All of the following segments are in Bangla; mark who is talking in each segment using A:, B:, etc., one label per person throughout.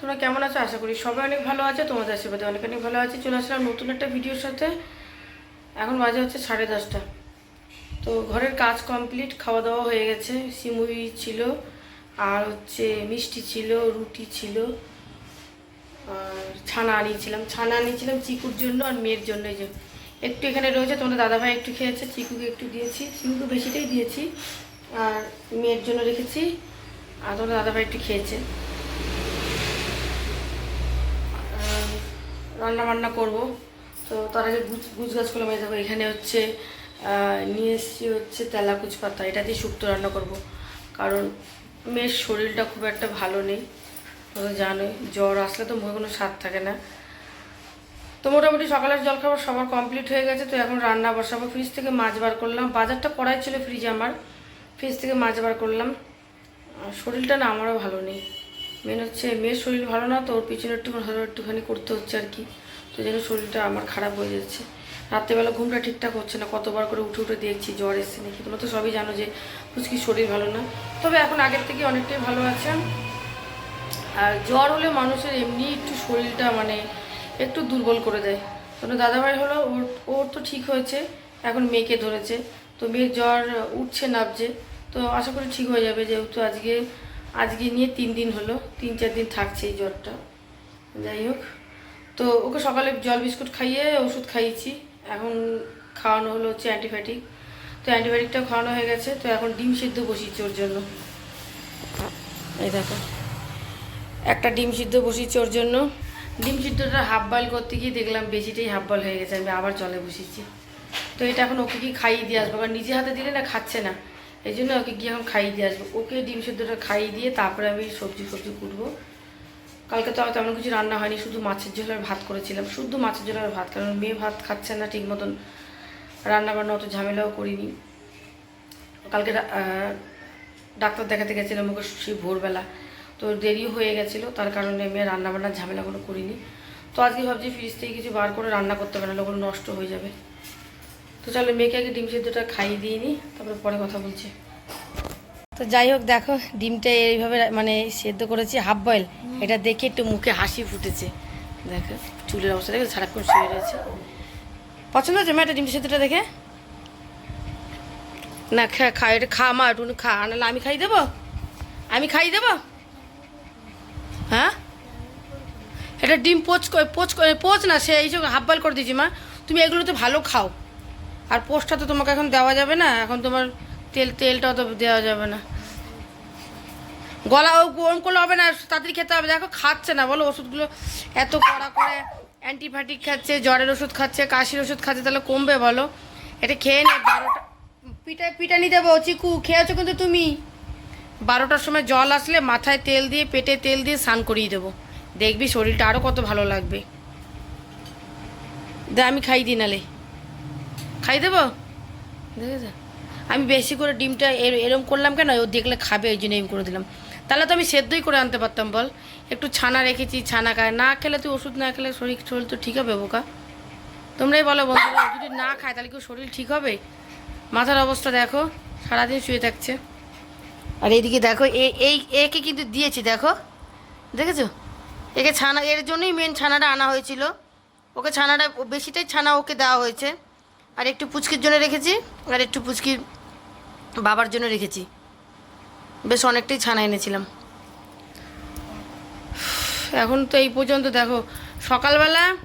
A: তোমরা কেমন আছো? আশা করি সবাই অনেক ভালো আছে, তোমাদের আশীর্বাদে অনেক অনেক ভালো আছে। চলে আসলাম নতুন একটা ভিডিওর সাথে। এখন বাজে হচ্ছে সাড়ে দশটা। তো ঘরের কাজ কমপ্লিট খাওয়া দাওয়া হয়ে গেছে। সিমুই ছিল, আর হচ্ছে মিষ্টি ছিল, রুটি ছিল, আর ছানা আনিয়েছিলাম। ছানা আনিয়েছিলাম চিকুর জন্য আর মেয়ের জন্য। যে একটু এখানে রয়েছে, তোমাদের দাদাভাই একটু খেয়েছে, চিকুকে একটু দিয়েছি। চিকুকে বেশিটাই দিয়েছি, আর মেয়ের জন্য রেখেছি, আর তোমাদের দাদাভাই একটু খেয়েছে। রান্না বান্না করব। তো তার আগে গুছ গুছ করলাম দেখো এখানে হচ্ছে নিয়ে এসেছি হচ্ছে তেলাকুচ পাতা। এটা দিয়ে শুক্তো রান্না করব। কারণ মেয়ের শরীরটা খুব একটা ভালো নেই, তোমরা জানোই। জ্বর আসলে তো মুখে কোনো স্বাদ থাকে না। তো মোটামুটি সকালের জলখাবার সবার কমপ্লিট হয়ে গেছে। তো এখন রান্না বসাবো। ফ্রিজ থেকে মাছ বার করলাম। বাজারটা করাই ছিল ফ্রিজে আমার। ফ্রিজ থেকে মাছ বার করলাম। শরীরটা না, আমারও ভালো নেই। মেন হচ্ছে মেয়ের শরীর ভালো না তো ওর পিছনে একটু ভালো একটুখানি করতে হচ্ছে আর কি। তো যেন শরীরটা আমার খারাপ হয়ে যাচ্ছে। রাত্রেবেলা ঘুমটা ঠিকঠাক হচ্ছে না, কতবার করে উঠে উঠে দেখছি জ্বর এসছে নাকি? তোমরা তো সবই জানো যে ফুচকি শরীর ভালো না। তবে এখন আগের থেকে অনেকটাই ভালো আছে। আর জ্বর হলে মানুষের এমনি একটু শরীরটা মানে একটু দুর্বল করে দেয়। তখন দাদাভাই হলো, ওর ওর তো ঠিক হয়েছে, এখন মেয়েকে ধরেছে। তো মেয়ের জ্বর উঠছে নাবছে তো আশা করি ঠিক হয়ে যাবে, যেহেতু আজকে আজকে নিয়ে তিন দিন হলো, তিন চার দিন থাকছে এই জ্বরটা। যাই হোক, তো ওকে সকালে জল বিস্কুট খাইয়ে ওষুধ খাইয়েছি। এখন খাওয়ানো হলো হচ্ছে অ্যান্টিবায়োটিক তো অ্যান্টিবায়োটিকটা খাওয়ানো হয়ে গেছে, তো এখন ডিম সিদ্ধ বসিয়েছি ওর জন্য। এই দেখো, একটা ডিম সিদ্ধ বসিয়েছি ওর জন্য। ডিম সিদ্ধটা হাফ বয়েল করতে গিয়ে দেখলাম বেশিটাই হাফ বয়েল হয়ে গেছে, আমি আবার জলে বসিয়েছি। তো এটা এখন ওকে কি খাইয়ে দিয়ে আসব? কারণ নিজে হাতে দিলে না, খাচ্ছে না। এই জন্য ওকে গিয়ে এখন খাইয়ে দিয়ে আসব। ওকে ডিম সেদ্ধটা খাইয়ে দিয়ে তারপরে আমি সবজি ফবজি কুটবো। কালকে তো তেমন কিছু রান্না হয়নি, শুধু মাছের ঝোল আর ভাত করেছিলাম। শুধু মাছের ঝোল আর ভাত, কারণ মেয়ে ভাত খাচ্ছে না ঠিক মতন। রান্না বান্না অত ঝামেলাও করিনি। কালকে ডাক্তার দেখাতে গেছিলাম ওকে সেই ভোরবেলা। তো দেরিও হয়ে গেছিল, তার কারণে আমি রান্না বান্নার ঝামেলাগুলো করিনি। তো আজকে ভাবছি ফ্রিজ থেকে কিছু বার করে রান্না করতে পারে না ওগুলো নষ্ট হয়ে যাবে। তো চলো মেয়েকে আগে ডিম সিদ্ধটা খাইয়ে দিয়ে নিই তারপরে পরে কথা বলছি। তো যাই হোক দেখো ডিমটা এইভাবে মানে সেদ্ধ করেছি হাফ বয়েল এটা দেখে একটু মুখে হাসি ফুটেছে। দেখো চুলের অবস্থা দেখে সারাক্ষণ শুয়ে রয়েছে। পছন্দ হচ্ছে মা এটা ডিম সেদ্ধটা দেখে? না খা খা এটা খা মা একটু খা নাহলে আমি খাই দেবো? আমি খাই দেবো? হ্যাঁ? এটা ডিম পোচ করে পোচ করে পোচ না সে এইসব হাফ বয়েল করে দিয়েছি মা। তুমি এগুলো তো ভালো খাও। আর পোস্টটা তো তোমাকে এখন দেওয়া যাবে না, এখন তোমার তেল, তেলটাও তো দেওয়া যাবে না। গলা গরম করলে হবে না, তাড়াতাড়ি খেতে হবে। দেখো, খাচ্ছে না, বলো ওষুধগুলো এত কড়া করে অ্যান্টিবায়োটিক খাচ্ছে, জ্বরের ওষুধ খাচ্ছে, কাশির ওষুধ খাচ্ছে, তাহলে কমবে বলো। এটা খেয়ে নে, বারোটা পিঠা পিঠা পিটানি দেবো, চিকু, খেয়েছো কিন্তু তুমি। বারোটার সময় জল আসলে মাথায় তেল দিয়ে, পেটে তেল দিয়ে স্নান করিয়ে দেবো। দেখবি শরীরটা আরও কত ভালো লাগবে। দে, আমি খাই দিই নালে। খাই দেবো? দেখেছ আমি বেশি করে ডিমটা এর- এরম করলাম কেন? ও দেখলে খাবে, ওই জন্য এরম করে দিলাম। তাহলে তো আমি সেদ্ধই করে আনতে পারতাম, বল। একটু ছানা রেখেছি, ছানা খায়। না খেলে তুই ওষুধ না খেলে শরীর শরীর তো ঠিক হবে, বোকা। তোমরাই বলো বন্ধুরা যদি না খায় তাহলে কি শরীর ঠিক হবে? মাথার অবস্থা দেখো, সারাদিন শুয়ে থাকছে। আর এইদিকে দেখো এই একে কিন্তু দিয়েছি, দেখো। দেখেছ? একে ছানা এর জন্যই মেন ছানাটা আনা হয়েছিল। ওকে ছানাটা, বেশিটাই ছানা ওকে দেওয়া হয়েছে। আর একটু পুচকির জন্য রেখেছি, আর একটু পুচকির বাবার জন্য রেখেছি। বেশ অনেকটাই ছানা এনেছিলাম। এখন তো এই পর্যন্ত দেখো, সকালবেলা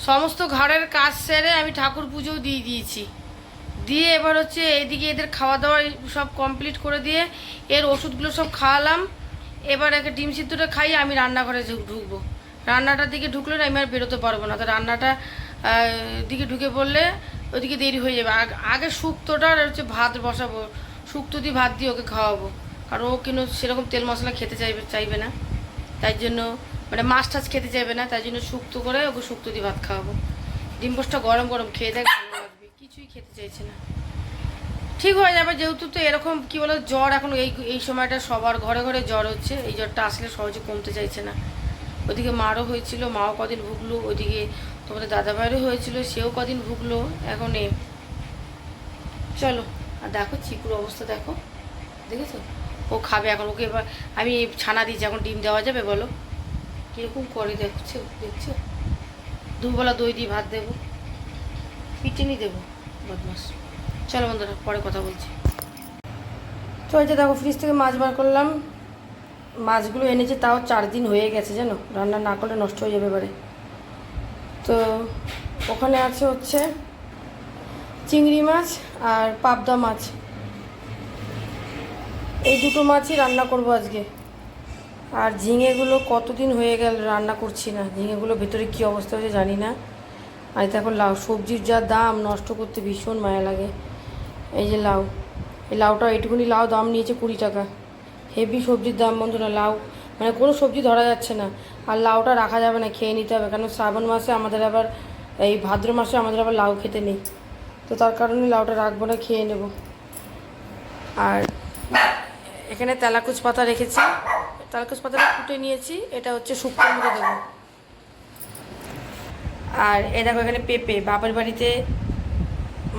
A: সমস্ত ঘরের কাজ সেরে আমি ঠাকুর পুজোও দিয়ে দিয়েছি। দিয়ে এবার হচ্ছে এইদিকে এদের খাওয়া দাওয়া সব কমপ্লিট করে দিয়ে এর ওষুধগুলো সব খাওয়ালাম। এবার একে ডিম সিদ্ধটা খাইয়ে আমি রান্নাঘরে ঢুক- ঢুকবো। রান্নাটার দিকে ঢুকলে আমি আর বেরোতে পারব না। তো রান্নাটা দিকে ঢুকে পড়লে ওদিকে দেরি হয়ে যাবে। আগ- শুক্তোটা আর হচ্ছে ভাত বসাবো। শুক্তো দিয়ে ভাত দিয়ে ওকে খাওয়াবো। কারণ ও কিন্তু সেরকম তেল মশলা খেতে চাইবে চাইবে না। তাই জন্য মানে মাছ টাছ খেতে চাইবে না। তাই জন্য শুক্তো করে ওকে শুক্তো দিয়ে ভাত খাওয়াবো। ডিম পোস্টটা গরম গরম খেয়ে দেখ, ভালো লাগবে। কিছুই খেতে চাইছে না। ঠিক হয়ে যাবে। যেহেতু তো এরকম কি বলো জ্বর এখন এই এই সময়টা সবার ঘরে ঘরে জ্বর হচ্ছে। এই জ্বরটা আসলে সহজে কমতে চাইছে না। ওদিকে মারও হয়েছিল। মাও কদিন ভুগলো। ওদিকে তোমাদের দাদা ভাইয়েরও হয়েছিল, সেও কদিন ভুগলো, এখন এ। চলো, আর দেখো চিকুর অবস্থা দেখো। দেখেছ? ও খাবে এখন, ওকে এবার আমি ছানা দিয়েছি, এখন ডিম দেওয়া যাবে, বলো। কীরকম করে দেখছ দেখছ? দুবেলা দই দিয়ে ভাত দেবো। পিটিনি দেবো, বদমাস। চলো বন্ধুরা, পরে কথা বলছি। যে দেখো ফ্রিজ থেকে মাছ বার করলাম। মাছগুলো এনেছে, তাও চার দিন হয়ে গেছে, জানো? রান্না না করলে নষ্ট হয়ে যাবে এবারে। তো ওখানে আছে হচ্ছে চিংড়ি মাছ আর পাবদা মাছ। এই দুটো মাছই রান্না করব আজকে। আর ঝিঙেগুলো কতদিন হয়ে গেল রান্না করছি না। ঝিঙেগুলো ভেতরে কী অবস্থা হয়েছে জানি না। আর এখন লাউ, সবজির যা দাম নষ্ট করতে ভীষণ মায়া লাগে। এই যে লাউ, এই লাউটা এইটুকুনি লাউ দাম নিয়েছে কুড়ি টাকা। হেভি সবজির দাম বন্ধু না লাউ মানে কোনো সবজি ধরা যাচ্ছে না। আর লাউটা রাখা যাবে না, খেয়ে নিতে হবে। কারণ শ্রাবণ মাসে আমাদের আবার, এই ভাদ্র মাসে আমাদের আবার লাউ খেতে নেই। তো তার কারণে লাউটা রাখব না, খেয়ে নেব। আর এখানে তেলাকুচ পাতা রেখেছি। তেলাকুচ পাতাটা ফুটে নিয়েছি। এটা হচ্ছে শুক্তোর মধ্যে দেবো। আর এ দেখো এখানে পেঁপে। বাপের বাড়িতে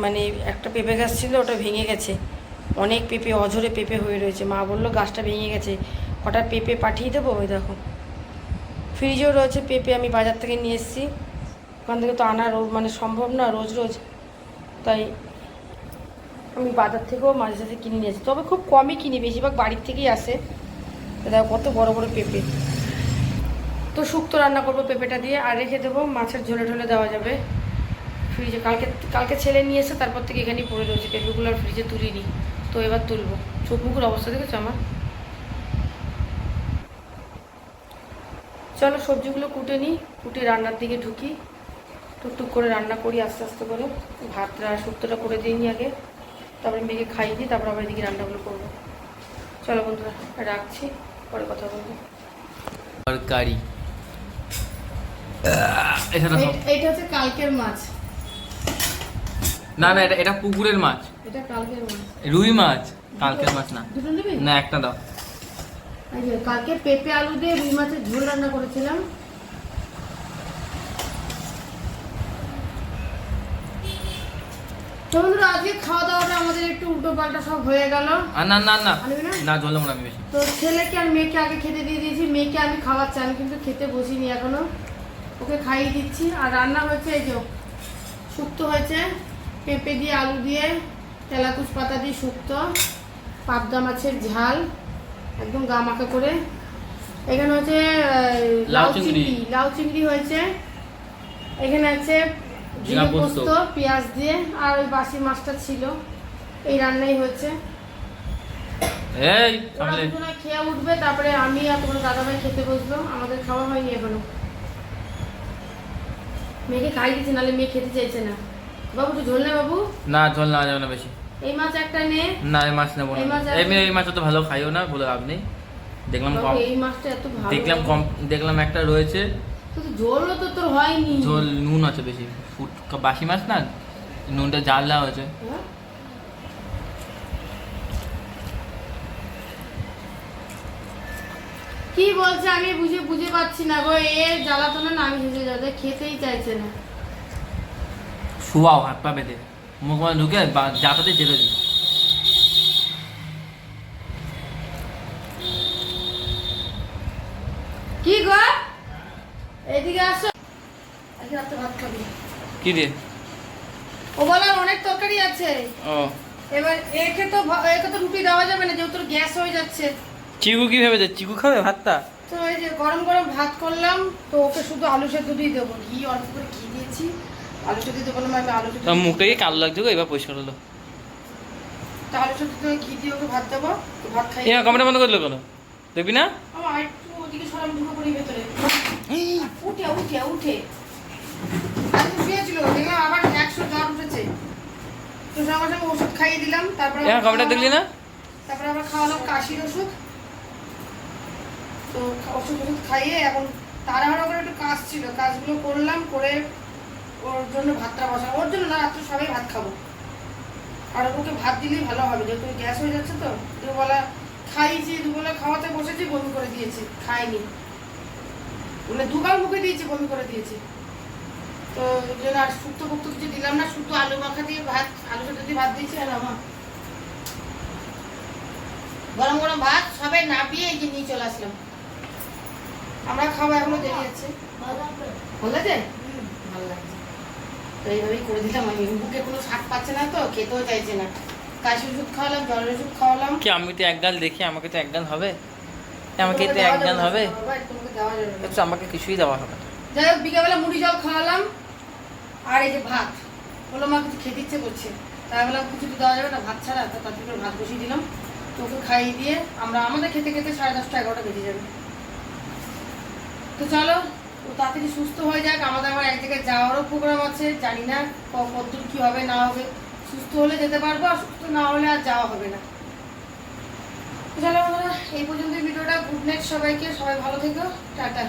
A: মানে একটা পেঁপে গাছ ছিল, ওটা ভেঙে গেছে। অনেক পেঁপে, অঝরে পেঁপে হয়ে রয়েছে। মা বলল, গাছটা ভেঙে গেছে। হঠাৎ পেঁপে পাঠিয়ে দেবো, ওই দেখো। ফ্রিজেও রয়েছে পেঁপে, আমি বাজার থেকে নিয়ে এসেছি। ওখান থেকে তো আনা রো- মানে সম্ভব না, রোজ রোজ। তাই আমি বাজার থেকেও মাঝে সাঝে কিনে নিয়ে আসি তবে খুব কমই কিনি, বেশিরভাগ বাড়ির থেকেই আসে। দেখো, কত বড় বড় পেঁপে। তো শুক্তো রান্না করব পেঁপেটা দিয়ে, আর রেখে দেবো মাছের ঝোলে ঢোলে দেওয়া যাবে। ফ্রিজে কালকে কালকে ছেলে নিয়ে এসে, তারপর থেকে এখানেই পড়ে রয়েছে। পেঁপেগুলো আর ফ্রিজে তুলিনি। তো এবার তুলবো। চোখ মুখের অবস্থা দেখেছ আমার? চলো সবজিগুলো কুটে নিই কুটে রান্নার দিকে ঢুকি। টুকটুক করে রান্না করি আস্তে আস্তে করে। ভাতটা শুক্তোটা করে দিই নি আগে। তারপরে মেয়েকে খাইয়ে দিই তারপর আবার এদিকে রান্নাগুলো করব। চলো বন্ধুরা রাখছি পরে কথা বলব।
B: তরকারি।
A: এইটা হচ্ছে কালকের মাছ।
B: না না এটা এটা পুকুরের মাছ।
A: এটা কালকের মাছ।
B: রুই মাছ। কালকের মাছ না।
A: দুটো
B: না একটা দাও।
A: কালকে পেঁপে আলু দিয়ে রুই মাছের ঝোল রান্না করেছিলাম। বন্ধুরা আজকে খাওয়া দাওয়াটা আমাদের একটু উল্টো পাল্টা সব হয়ে গেল।
B: না না না।
A: না?
B: না ঝোল দেবো না আমি বেশি।
A: তো ছেলেকে আর মেয়েকে আগে খেতে দিয়ে দিয়েছি। মেয়েকে আমি খাওয়াচ্ছি আমি কিন্তু খেতে বসিনি এখনও। ওকে খাইয়ে দিচ্ছি। আর রান্না হয়েছে এই যে শুক্তো হয়েছে। পেঁপে দিয়ে আলু দিয়ে তেলাকুচ পাতা দিয়ে শুক্তো পাবদা মাছের ঝাল। একদম গা মাখা করে। এখানে হচ্ছে লাউ
B: চিংড়ি।
A: লাউ চিংড়ি হয়েছে। এখানে আছে
B: জিরা পোস্ত।
A: পেঁয়াজ দিয়ে আর ওই বাসি মাছটা ছিল। এই রান্নাই হচ্ছে
B: এই
A: ওরা খেয়ে উঠবে তারপরে আমি আর তোমার দাদাভাই খেতে বসবো আমাদের খাওয়া হয়নি এখনও। মেয়েকে খাই দিচ্ছে নাহলে মেয়ে খেতে চাইছে না। বাবু তুই ঝোল নে বাবু।
B: না ঝোল নেওয়া যাবে না বেশি।
A: এই মাছ একটা নে।
B: না এই মাছ নেব না। এই মাছ তো ভালো খাইও না বলে নেই। দেখলাম কম
A: এই মাছটা এত ভালো
B: দেখলাম কম দেখলাম একটা রয়েছে।
A: তো তো ঝোলও তো তোর হয়নি।
B: ঝোল নুন আছে বেশি। ফুট বাসি মাছ না নুনটা জাল দেওয়া হয়েছে।
A: হ্যাঁ? কি বলছে আমি বুঝে বুঝে পাচ্ছি না গো এ জ্বালাতনে না আমি হেসে যাতে খেতেই চাইছে না।
B: শুয়াও হাত পা বেঁধে। মুখ মানে ঢুকে যাতাতে চেপে দিই।
A: কি গো? এদিকে আসো। আজকে রাতে ভাত খাবি।
B: কি দিয়ে
A: ও বলার অনেক তরকারি আছে।
B: ও।
A: এবার একে তো একে তো রুটি দেওয়া যাবে না যেহেতু গ্যাস হয়ে যাচ্ছে।
B: চিকু কি ভেবেছে চিকু খাবে ভাতটা?
A: তো এই যে গরম গরম ভাত করলাম তো ওকে শুধু আলু সেদ্ধ দিয়ে দেবো। ঘি অল্প করে ঘি দিয়েছি। আলু আলু
B: মুখটাকে কালো লাগছে গো? এবার পরিষ্কার হলো।
A: তো আলু সেদ্ধ দিয়ে ঘি দিয়ে ওকে ভাত দেবো ভাত খাই।
B: এ কমেন্ট বন্ধ করল কেন? দেখবি না?
A: আমার একটু ওদিকে সরাম ঢুকে পড়ি ভেতরে। উঠে উঠে উঠে। আজকে শুয়েছিল দেখলাম আবার একশো জ্বর উঠেছে। তো সঙ্গে সঙ্গে ওষুধ খাইয়ে দিলাম তারপরে
B: কমেন্টটা দেখলি না?
A: তারপরে আবার খাওয়ালাম কাশির ওষুধ। তো ওষুধ ওষুধ খাইয়ে এখন তাড়াহুড়ো করে একটু কাজ ছিল কাজগুলো করলাম করে ওর জন্য ভাতটা বসালাম ওর জন্য না রাত্রে সবাই ভাত খাব। আর ওকে ভাত দিলেই ভালো হবে যেহেতু গ্যাস হয়ে যাচ্ছে তো। দুবেলা খাইয়েছি দুবেলা খাওয়াতে বসেছি বমি করে দিয়েছি খাইনি। মানে দুবার মুখে দিয়েছি বমি করে দিয়েছি। তো জন্য আর শুক্তো ফুক্তো কিছু দিলাম না শুক্তো আলু মাখা দিয়ে ভাত আলু সেদ্ধ দিয়ে ভাত দিয়েছি আর আমার। গরম গরম ভাত সবাই নাপিয়ে এই যে নিয়ে চলে আসলাম। আমরা খাব এখনও দেরি আছে। লাগছে তো এইভাবেই করে দিলাম আমি বুকে কোনো শাক পাচ্ছে না তো খেতেও চাইছে না। কাশি ওষুধ খাওয়ালাম জলের ওষুধ খাওয়ালাম।
B: কি আমি তো এক গাল দেখি আমাকে তো এক গাল হবে? আমাকে তো এক গাল হবে? আমাকে কিছুই দেওয়া হবে
A: যাই হোক বিকালবেলা মুড়ি জল খাওয়ালাম আর এই যে ভাত বলল মা কিছু খেতে ইচ্ছে করছে। তাই বললাম কিছু তো দেওয়া যাবে না ভাত ছাড়া তো তার ভাত বসিয়ে দিলাম। তো ওকে খাইয়ে দিয়ে আমরা আমাদের খেতে খেতে সাড়ে দশটা এগারোটা বেজে যাবে। তো চলো ও তাড়াতাড়ি সুস্থ হয়ে যাক। আমাদের আবার এক জায়গায় যাওয়ারও প্রোগ্রাম আছে। জানি না কতদূর কী হবে, না হবে। সুস্থ হলে যেতে পারব আর সুস্থ না হলে আর যাওয়া হবে না। তাহলে বন্ধুরা, এই পর্যন্ত ভিডিওটা। গুড নাইট সবাইকে। সবাই ভালো থেকো। টাটা।